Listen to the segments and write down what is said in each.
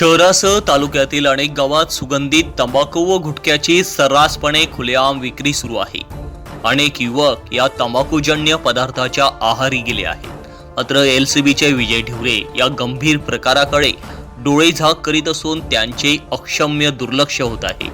शहरासह तालुक्यातील अनेक गावात सुगंधित तंबाखू व गुटख्याची सर्रासपणे खुलेआम विक्री सुरू आहे. अनेक युवक या तंबाखूजन्य पदार्थाच्या आहारी गेले आहेत. मात्र एल सी बीचे विजय ढिवरे या गंभीर प्रकाराकडे डोळे झाक करीत असून त्यांचे अक्षम्य दुर्लक्ष होत आहे.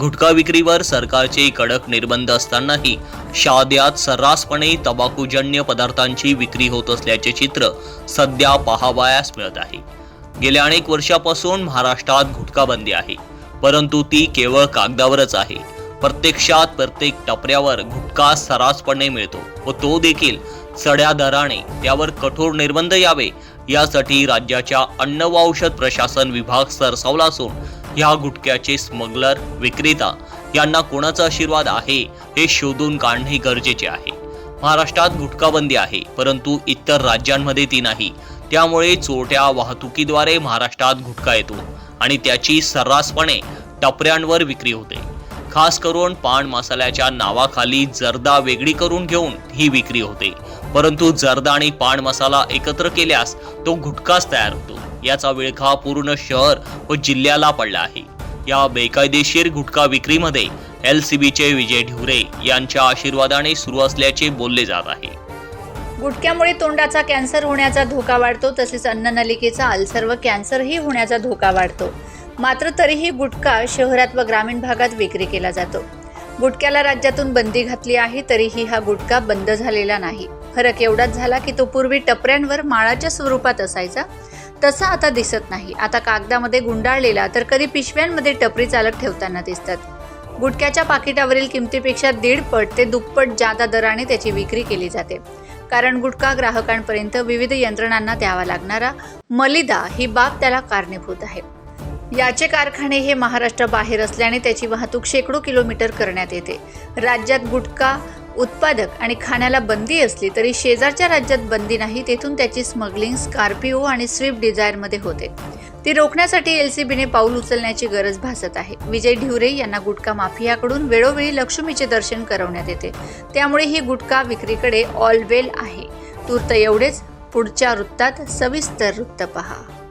गुटखा विक्रीवर सरकारचे कडक निर्बंध असतानाही शाद्यात सर्रासपणे तंबाखूजन्य पदार्थांची विक्री होत असल्याचे चित्र सध्या पाहावयास मिळत आहे. गेल्या अनेक वर्षापासून महाराष्ट्रात गुटखाबंदी आहे. परंतु ती केवळ कागदावरच आहे. प्रत्यक्षात प्रत्येक टपऱ्यावर गुटखा सरासपणे मिळतो व तो देखील चढ्या दराने त्यावर कठोर निर्बंध यावे यासाठी राज्याच्या अन्न व औषध प्रशासन विभाग सरसावला असून या गुटख्याचे स्मगलर विक्रेता यांना कोणाचा आशीर्वाद आहे हे शोधून काढणे गरजेचे आहे. महाराष्ट्रात गुटखाबंदी आहे परंतु इतर राज्यांमध्ये ती नाही. त्यामुळे चोरट्या वाहतुकीद्वारे महाराष्ट्रात घुटका येतो आणि त्याची सर्रासपणे टपऱ्यांवर विक्री होते. खास करून पान मसाल्याच्या नावाखाली जर्दा वेगळी करून घेऊन ही विक्री होते. परंतु जर्दा आणि पान मसाला एकत्र केल्यास तो घुटकाच तयार होतो. याचा विळखा पूर्ण शहर व जिल्ह्याला पडला आहे. या बेकायदेशीर गुटखा विक्रीमध्ये एल सी बीचे विजय ढिवरे यांच्या आशीर्वादाने सुरू असल्याचे बोलले जात आहे. गुटख्यामुळे तोंडाचा कॅन्सर होण्याचा धोका वाढतो तसेच अन्ननलिकेचा अल्सर व कॅन्सरही होण्याचा धोका वाढतो. मात्र तरीही गुटखा शहरात व ग्रामीण भागात विक्री केला जातो. गुटख्याला राज्यातून बंदी घातली आहे तरीही हा गुटखा बंद झालेला नाही. फरक एवढाच झाला की तो पूर्वी टपऱ्यांवर माळाच्या स्वरूपात असायचा. तसा आता दिसत नाही. आता कागदामध्ये गुंडाळलेला तर कधी पिशव्यांमध्ये टपरी चालक ठेवताना दिसतात. गुटख्याच्या पाकिटावरील किमतीपेक्षा दीडपट ते दुप्पट जादा दराने त्याची विक्री केली जाते. कारण गुटखा ग्राहकांपर्यंत विविध यंत्रणांना द्यावा लागणारा मलिदा ही बाब त्याला कारणीभूत आहे. याचे कारखाने हे महाराष्ट्राबाहेर असल्याने त्याची वाहतूक शेकडो किलोमीटर करण्यात येते. राज्यात गुटखा उत्पादक आणि खाण्याला बंदी असली तरी शेजारच्या राज्यात बंदी नाही तेथून त्याची स्मगलिंग स्कॉर्पिओ आणि स्विफ्ट डिझायरमध्ये होते. ती रोखण्यासाठी एलसीबीने पाऊल उचलण्याची गरज भासत आहे. विजय ढिवरे यांना गुटखा माफियाकडून वेळोवेळी लक्ष्मीचे दर्शन करवण्यात येते. त्यामुळे ही गुटखा विक्रीकडे ऑल वेल आहे. तूर्त एवढेच. पुढच्या वृत्तात सविस्तर वृत्त पहा.